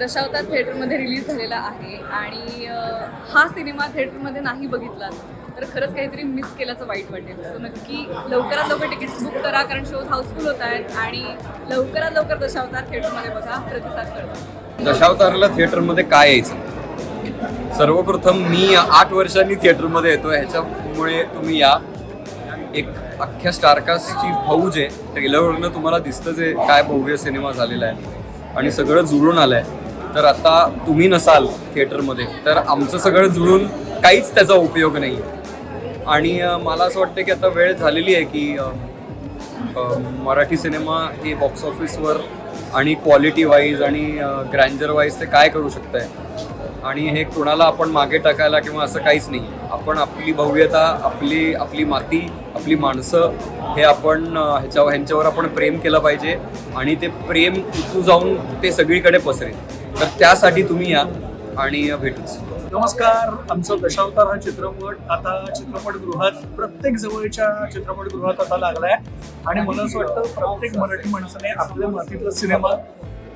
दशावतार थिएटरमध्ये रिलीज झालेला आहे आणि हा सिनेमा थिएटरमध्ये नाही बघितला. तर खरंच काहीतरी मिस केल्याचं वाईट वाटेल. सो नक्की लवकरात लवकर तिकीट्स बुक करा कारण शोज हाऊसफुल होत आहेत आणि लवकरात लवकर दशावतार थिएटरमध्ये बघा प्रतिसाद करतो दशावतारला थिएटरमध्ये काय यायचं? सर्वप्रथम मी आठ वर्षांनी थिएटरमध्ये येतो ह्याच्यामुळे तुम्ही या. एक अख्ख्या स्टारकास्टची फौज आहे ट्रेलरवरनं तुम्हाला दिसतं जे काय भव्य सिनेमा झालेला आहे. आणि सगळं जुळून आलं आहे तर आता तुम्ही नसाल थिएटरमध्ये तर आमचं सगळं जुळून काहीच त्याचा उपयोग नाही आहे आणि मला असं वाटतं की आता वेळ झालेली आहे की मराठी सिनेमा हे बॉक्स ऑफिसवर आणि क्वालिटी वाईज आणि ग्रँजर वाईज ते काय करू शकत आहे आणि हे कोणाला आपण मागे टाकायला किंवा असं काहीच नाही आपण आपली भव्यता आपली आपली माती आपली माणसं हे आपण ह्याच्यावर ह्यांच्यावर आपण प्रेम केलं पाहिजे आणि ते प्रेम इथू जाऊन ते सगळीकडे पसरेल. तर त्यासाठी तुम्ही या आणि भेटूच. नमस्कार आमचं दशावतार हा चित्रपट आता चित्रपटगृहात प्रत्येक जवळच्या चित्रपटगृहात आता लागलाय. आणि मला असं वाटतं प्रत्येक मराठी माणसाने आपल्या मातीतला सिनेमा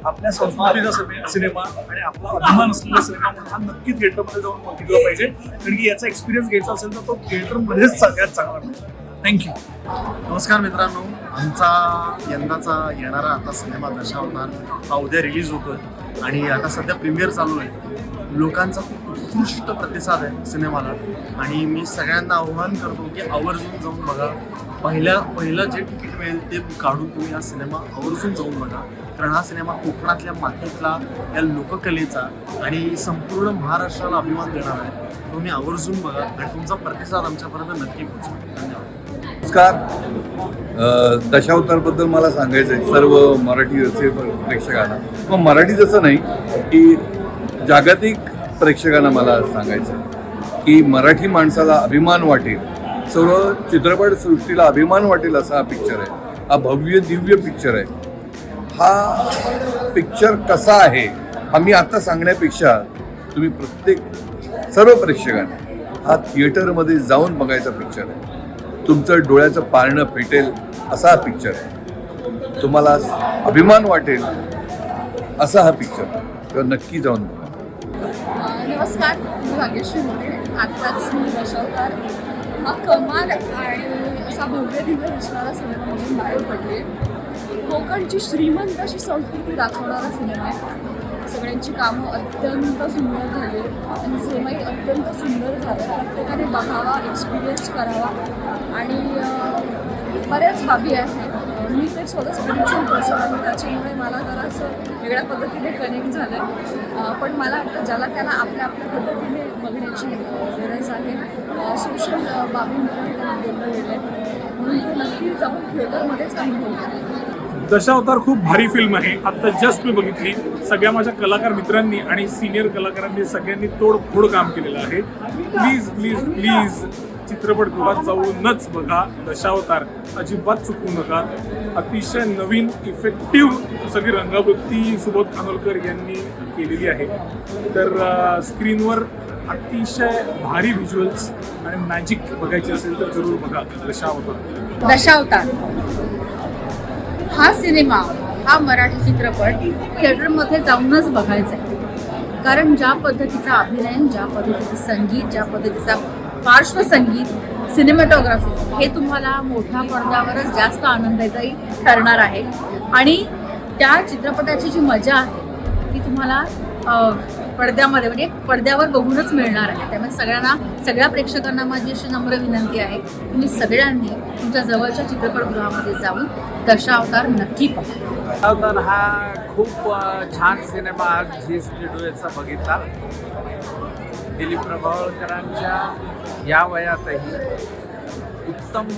आपल्या संस्कृतीचा सिनेमा आणि आपला अभिमान असलेला सिनेमा म्हणून हा नक्की थिएटरमध्ये जाऊन बघितला पाहिजे. कारण की याचा एक्सपिरियन्स घ्यायचा असेल तर तो थिएटरमध्येच सगळ्यात चांगला मिळतो थँक्यू नमस्कार मित्रांनो. आमचा यंदाचा येणारा आता सिनेमा दशावतार हा उद्या रिलीज होतोय. आणि आता सध्या प्रीमियर चालू आहे. लोकांचा खूप उत्कृष्ट प्रतिसाद आहे सिनेमाला. आणि मी सगळ्यांना आव्हान करतो की आवर्जून जाऊन बघा. पहिल्या पहिलं जे तिकीट मिळेल ते काढून तुम्ही हा सिनेमा आवर्जून जाऊन बघा. कारण हा सिनेमा कोकणातल्या मातीतला या लोककलेचा आणि संपूर्ण महाराष्ट्राला अभिमान देणार आहे. तुम्ही आवर्जून बघा आणि तुमचा प्रतिसाद आमच्यापर्यंत नक्की पोहोचवा. धन्यवाद. नमस्कार. दशावतारबद्दल मला सांगायचं आहे सर्व मराठी रसिक प्रेक्षकांना. मग मराठी जसं नाही की जागतिक प्रेक्षकांना मला सांगायचं आहे की मराठी माणसाला अभिमान वाटेल. सर्व चित्रपट सृष्टीला अभिमान वाटेल असा हा पिक्चर आहे. हा भव्य दिव्य पिक्चर आहे. हा पिक्चर कसा आहे हा मी आता सांगण्यापेक्षा तुम्ही प्रत्येक सर्व प्रेक्षकांना हा थिएटरमध्ये जाऊन बघायचा पिक्चर आहे. तुमचं डोळ्याचं पारणं फेटेल असा हा पिक्चर आहे. तुम्हाला अभिमान वाटेल असा हा पिक्चर तर नक्की जाऊन बघा. नमस्कार मी भाग्यश्री मोरे. आत्ताच मी दशावतार हा कमाल आणि असा भव्य दिव्य दिसणारा सिनेमामधून बाहेर पडले. कोकणची श्रीमंत अशी संस्कृती दाखवणारा सिनेमा आहे. सगळ्यांची कामं अत्यंत सुंदर झाली. आणि सिनेमाही अत्यंत सुंदर झाला. प्रत्येकाने बघावा एक्सपिरियन्स करावा. आणि बऱ्याच बाबी आहेत. मी तर स्वतः स्पिरिच्युअल पर्सन आहे त्याच्यामुळे मला जरा असं वेगळ्या पद्धतीने कनेक्ट झालं पण मला वाटतं ज्याला त्याला आपल्या आपल्या पद्धतीने बघण्याची गरज आहे सोशल बाबींमध्ये त्यांना बोललं गेलं म्हणून तो नक्कीच आपण थिएटरमध्येच काही बोलतो दशावतार खूप भारी फिल्म आहे. आता जस्ट मी बघितली. सगळ्या माझ्या कलाकार मित्रांनी आणि सिनियर कलाकारांनी सगळ्यांनी तोडफोड काम केलेलं आहे. प्लीज प्लीज प्लीज चित्रपटगृहात जाऊनच बघा दशावतार. अजिबात चुकू नका. अतिशय नवीन इफेक्टिव्ह सगळी रंगावृत्ती सुबोध खानोलकर यांनी केलेली आहे. तर स्क्रीनवर अतिशय भारी व्हिज्युअल्स आणि मॅजिक बघायची असेल तर जरूर बघा. दशावतार दशावतार हा सिनेमा हा मराठी चित्रपट थिएटरमध्ये जाऊनच बघायचा आहे. कारण ज्या पद्धतीचा अभिनय ज्या पद्धतीचं संगीत ज्या पद्धतीचा पार्श्वसंगीत सिनेमॅटोग्राफी हे तुम्हाला मोठ्या पडद्यावरच जास्त आनंददायी ठरणार आहे. आणि त्या चित्रपटाची जी मजा आहे ती तुम्हाला पडद्यामध्ये म्हणजे पडद्यावर बघूनच मिळणार आहे. त्यामुळे सगळ्यांना सगळ्या प्रेक्षकांना माझी अशी नम्र विनंती आहे तुम्ही सगळ्यांनी तुमच्या जवळच्या चित्रपटगृहामध्ये जाऊन दशावतार नक्की पहा. अवतार हा खूप छान सिनेमा आज झी स्टुडिओचा बघितला. दिलीप प्रभावळकरांच्या या वयातही उत्तम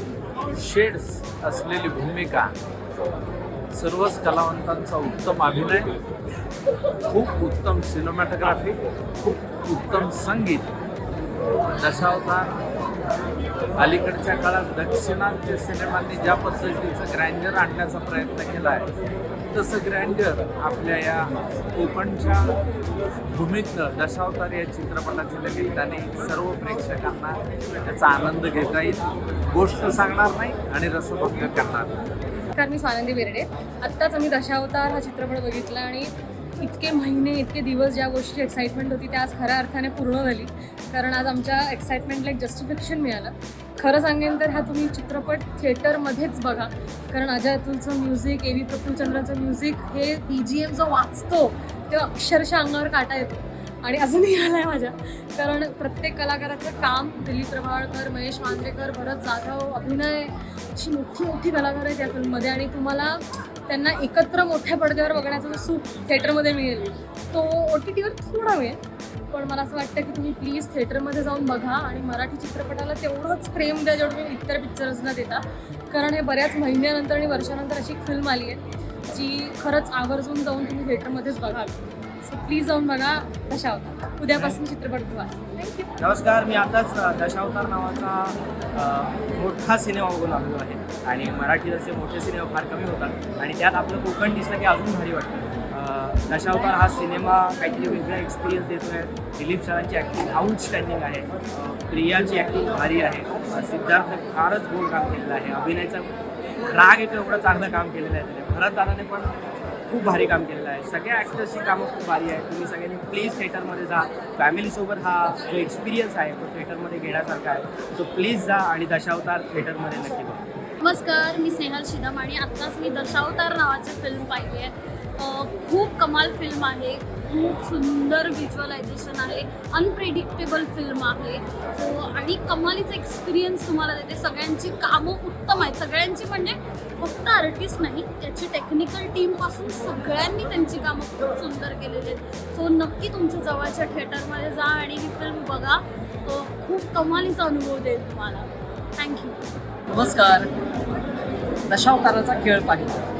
शेड्स असलेली भूमिका सर्वच कलावंतांचा उत्तम अभिनय खूप उत्तम सिनेमॅटोग्राफी खूप उत्तम संगीत. दशावतार अलीकडच्या काळात दक्षिणात्य सिनेमांनी ज्या पद्धतीचं ग्रँजर आणण्याचा प्रयत्न केला आहे तसं ग्रँडर आपल्या या कोकणच्या भूमीतनं दशावतार या चित्रपटाच्या निमित्ताने सर्व प्रेक्षकांना त्याचा आनंद घेता येईल. गोष्ट सांगणार नाही आणि रसभंग करणार नाही. नमस्कार मी स्वानंदी बेर्डे. आत्ताच आम्ही दशावतार हा चित्रपट बघितला आणि इतके महिने इतके दिवस ज्या गोष्टीची एक्साइटमेंट होती त्या आज खऱ्या अर्थाने पूर्ण झाली. कारण आज आमच्या एक्साइटमेंटला एक जस्टिफिकेशन मिळालं. खरं सांगेन तर हा तुम्ही चित्रपट थिएटरमध्येच बघा. कारण अजय अतुलचं म्युझिक ए व्ही प्रफुल्लचंद्राचं म्युझिक हे पी जी एम जो वाचतो तेव्हा अक्षरशः अंगावर काटा येतो. आणि अजूनही आला आहे माझ्या. कारण प्रत्येक कलाकाराचं काम दिलीप प्रभाळकर महेश मांजरेकर भरत जाधव अभिनय अशी मोठी मोठी कलाकार आहेत या फिल्ममध्ये. आणि तुम्हाला त्यांना एकत्र मोठ्या पडद्यावर बघण्याचं सूप सुख थिएटरमध्ये मिळेल. तो ओ टी टीवर थोडा वेळ पण मला असं वाटतं की तुम्ही प्लीज थिएटरमध्ये जाऊन बघा आणि मराठी चित्रपटाला तेवढंच प्रेम द्या जेवढं तुम्ही इतर पिक्चर्सना देता. कारण हे बऱ्याच महिन्यानंतर आणि वर्षानंतर अशी फिल्म आली आहे जी खरंच आवर्जून जाऊन तुम्ही थिएटरमध्येच बघाल. सो प्लीज जाऊन बघा दशावतार. उद्यापासून चित्रपट थँक्यू नमस्कार मी आताच दशावतार नावाचा मोठा सिनेमा बघून आलेलो आहे. आणि मराठीत असे मोठे सिनेमा फार कमी होतात आणि त्यात आपलं कोकण दिसलं की अजून भारी वाटतं. दशावतार हा सिनेमा काहीतरी वेगळा एक्सपिरियन्स देतो आहे दिलीप सरांची ॲक्टिंग आउटस्टँडिंग आहे. प्रियाची ॲक्टिंग भारी आहे. सिद्धार्थने फारच गोड काम केलेलं आहे. अभिनयचा राग येतो एवढं चांगलं काम केलेलं आहे त्याने. भरत दादाने पण खूप भारी काम केलेलं आहे. सगळ्या ॲक्टर्सची कामं खूप भारी आहे तुम्ही सगळ्यांनी प्लीज थिएटरमध्ये जा. फॅमिलीसोबत हा जो एक्सपिरियन्स आहे तो थिएटरमध्ये घेण्यासारखा आहे. सो प्लीज जा आणि दशावतार थिएटरमध्ये नक्की बघा. नमस्कार मी स्नेहल शिदम आणि आत्ताच मी दशावतार नावाची फिल्म पाहिली आहे. खूप कमाल फिल्म आहे. खूप सुंदर व्हिज्युअलायझेशन आहे. अनप्रेडिक्टेबल फिल्म आहे. सो आणि कमालीचा एक्सपिरियन्स तुम्हाला देते. सगळ्यांची कामं उत्तम आहेत. सगळ्यांची म्हणजे फक्त आर्टिस्ट नाही त्याची टेक्निकल टीमपासून सगळ्यांनी त्यांची कामं खूप सुंदर केलेली आहेत. सो नक्की तुमच्या जवळच्या थिएटरमध्ये जा आणि ही फिल्म बघा. खूप कमालीचा अनुभव देईल तुम्हाला. थँक्यू नमस्कार. दशावताराचा खेळ पाहिजे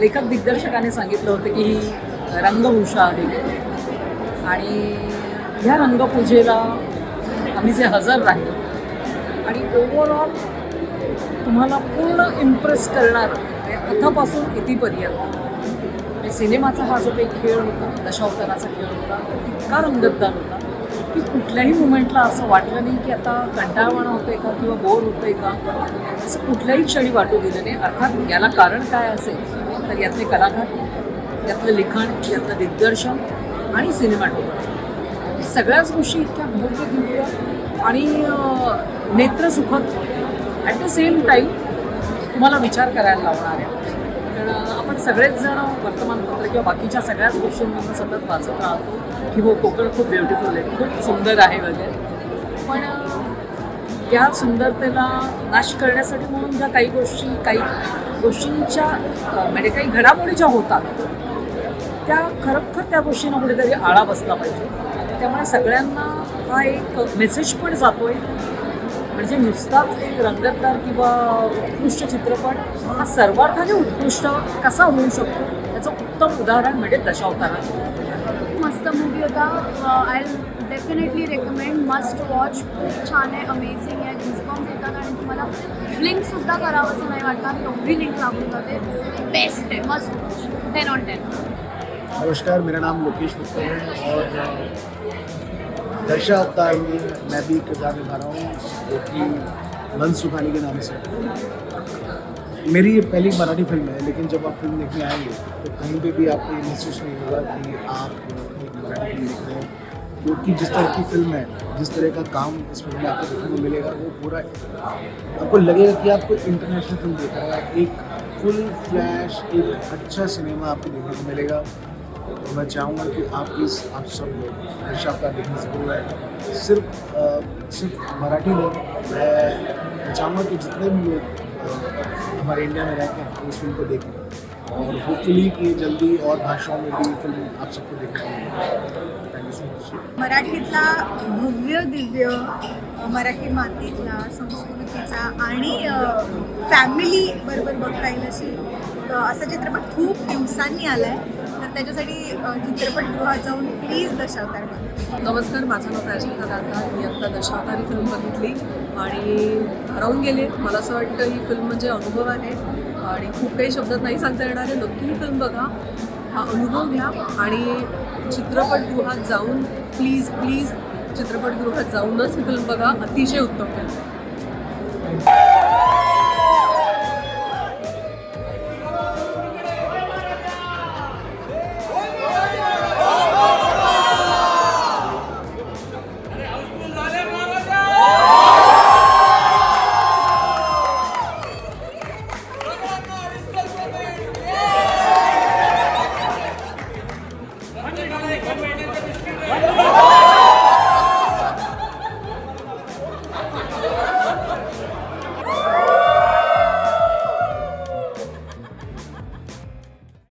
लेखक दिग्दर्शकाने सांगितलं होतं की ही रंगभूषा आहे. आणि ह्या रंगपूजेला आम्ही जे हजर राहिलो आणि ओव्हरऑल तुम्हाला पूर्ण इम्प्रेस करणार आतापासून इथेपर्यंत सिनेमाचा हा जो काही खेळ होता दशावताराचा खेळ होता इतका रंगतदार होता की कुठल्याही मुमेंटला असं वाटलं नाही की आता कंटाळवाणं होतंय का किंवा बोर होतंय का? असं कुठल्याही क्षणी वाटू दिलं नाही. अर्थात याला कारण काय असेल? तर यातले कलाकार यातलं लिखाण यातलं दिग्दर्शन आणि सिनेमॅटोग्राफी सगळ्याच गोष्टी इतक्या भव्य दिव्य आणि नेत्र नेत्रसुखद ॲट द सेम टाईम तुम्हाला विचार करायला लावणार आहे. कारण आपण सगळेच जण वर्तमानपत्र किंवा बाकीच्या सगळ्याच गोष्टींमधून सतत वाचत राहतो की हो कोकण खूप ब्युटिफुल आहे खूप सुंदर आहे वगैरे. पण त्या सुंदरतेला नाश करण्यासाठी म्हणून ज्या काही गोष्टी काही गोष्टींच्या म्हणजे काही घडामोडी ज्या होतात त्या खरोखर त्या गोष्टींना कुठेतरी आळा बसला पाहिजे. त्यामुळे सगळ्यांना हा एक मेसेज पण जातोय. म्हणजे नुसताच एक रंगतदार किंवा उत्कृष्ट चित्रपट हा सर्वार्थाने उत्कृष्ट कसा होऊ शकतो याचं उत्तम उदाहरण म्हणजे दशावतारा मस्त मूवी होता I definitely recommend must watch खूप छान आहे अमेझिंग आहे. गुजबॉम्स येतात आणि तुम्हाला ब्लिंकसुद्धा करावंसं नाही वाटणार एवढी लिंक लागून जाते. बेस्ट आहे must watch ten on ten नमस्कार, मेरा नाम लोकेश गुप्ता है और दर्शा अवतार में मैं भी किरदार निभा रहा हूँ, जो कि मन सुखानी के नाम से। मेरी ये पहली मराठी फ़िल्म है, लेकिन जब आप फ़िल्म देखने आएँगे तो कहीं पे भी आपको ये महसूस नहीं होगा कि आप एक मराठी फ़िल्म देख रहे हैं। क्योंकि जिस तरह की फ़िल्म है जिस तरह का काम इस फ़िल्म में आपको देखने को मिलेगा वो पूरा आपको लगेगा कि आप कोई इंटरनेशनल फ़िल्म देख रहे हैं। एक फुल फ्लैश एक अच्छा सिनेमा आपको देखने को मिलेगा। तो मैं चाहूँगा कि आप प्लीज़ आप सब लोग दशावतार देखना ज़रूर है सिर्फ़ अ, सिर्फ़ मराठी लोग मैं चाहूँगा कि जितने भी लोग हमारे इंडिया में रहते हैं इस फ़िल्म को देखें। और होपफुली कि जल्दी और भाषाओं में भी फ़िल्म आप सबको देखने मिलेगी। थैंक मराठीतला भव्य दिव्य मराठी मातीतला संस्कृतीचा आणि फॅमिली बरोबर बघता येईल अशी असा चित्रपट खूप दिवसांनी आला आहे तर त्याच्यासाठी चित्रपटगृहात जाऊन प्लीज दशावतार बघा. नमस्कार माझं नाव प्राजक्ता दादा. मी आत्ता दशावतारी फिल्म बघितली आणि हरवून गेले. मला असं वाटतं ही फिल्म म्हणजे अनुभव आहे. आणि खूप काही शब्दात नाही सांगता येणार आहे. नक्की ही फिल्म बघा. हा अनुभव घ्या. आणि चित्रपटगृहात जाऊन प्लीज प्लीज चित्रपटगृहात जाऊनच ही फिल्म बघा. अतिशय उत्तम फिल्म